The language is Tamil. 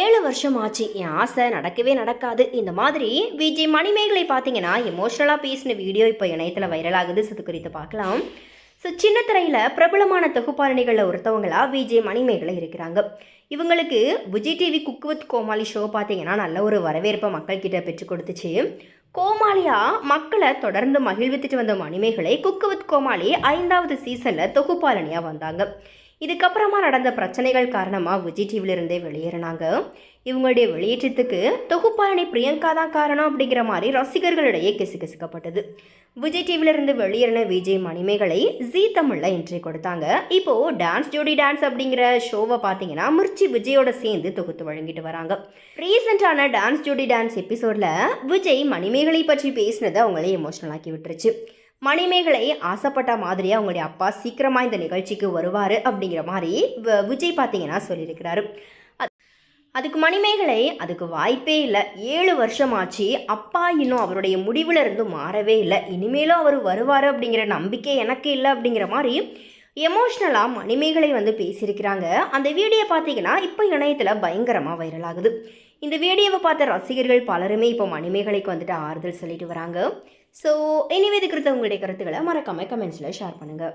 ஏழு வருஷம் ஆச்சு. என் ஆசை நடக்கவே நடக்காது. இந்த மாதிரி விஜய் மணிமேகலை பார்த்தீங்கன்னா எமோஷ்னலாக பேசின வீடியோ இப்போ இணையத்தில் வைரலாகுது இது குறித்து பார்க்கலாம். ஸோ சின்ன திரையில் பிரபலமான தொகுப்பாளனிகளில் ஒருத்தவங்களா விஜய் மணிமேகலை இருக்கிறாங்க. இவங்களுக்கு Vijay TV cook with Komali show பார்த்தீங்கன்னா நல்ல ஒரு வரவேற்பை மக்கள்கிட்ட பெற்றுக் கொடுத்துச்சு. கோமாளியா மக்களை தொடர்ந்து மகிழ்வித்துட்டு வந்த மணிமேகலை குக்கு வித் கோமாளி ஐந்தாவது சீசனில் தொகுப்பாளனியாக வந்தாங்க. இதுக்கப்புறமா நடந்த பிரச்சனைகள் காரணமாக விஜய் டிவிலிருந்தே வெளியேறினாங்க. இவங்களுடைய வெளியேற்றத்துக்கு தொகுப்பாளனி பிரியங்கா தான் காரணம் அப்படிங்கிற மாதிரி ரசிகர்களிடையே கிசுகிசுக்கப்பட்டது விஜய் டிவிலிருந்து வெளியேறின விஜய் மணிமேகலை ஜீ தமிழில் என்ட்ரி கொடுத்தாங்க. இப்போது டான்ஸ் ஜோடி டான்ஸ் அப்படிங்கிற ஷோவை பார்த்தீங்கன்னா மிர்ச்சி விஜயோட சேர்ந்து தொகுத்து வழங்கிட்டு வராங்க. ரீசெண்டான டான்ஸ் ஜோடி டான்ஸ் எபிசோடில் விஜய் மணிமேகலை பற்றி பேசினது அவங்களே எமோஷனல் ஆக்கி விட்டுருச்சு. மணிமேகலை ஆசைப்பட்ட மாதிரியே அவங்களுடைய அப்பா சீக்கிரமாக இந்த நிகழ்ச்சிக்கு வருவார் அப்படிங்கிற மாதிரி வ- விஜய் பார்த்தீங்கன்னா சொல்லியிருக்கிறாரு. அது- அதுக்கு மணிமேகலை அதுக்கு வாய்ப்பே இல்லை. ஏழு வருஷம் ஆச்சு அப்பா இன்னும் அவருடைய முடிவில் இருந்து மாறவே இல்லை. இனிமேலும் அவர் வருவார் அப்படிங்கிற நம்பிக்கை எனக்கு இல்லை அப்படிங்கிற மாதிரி எமோஷ்னலாக மணிமேகலை வந்து பேசியிருக்கிறாங்க. அந்த வீடியோ பார்த்தீங்கன்னா இப்போ இணையத்தில் பயங்கரமாக வைரல் ஆகுது. இந்த வீடியோவை பார்த்த ரசிகர்கள் பலருமே இப்போ மணிமேகலைக்கு வந்துட்டு ஆறுதல் சொல்லிட்டு வராங்க. ஸோ இனிமே இது குறித்த உங்களுடைய கருத்துக்களை மறக்காமல் கமெண்ட்ஸில் ஷேர் பண்ணுங்கள்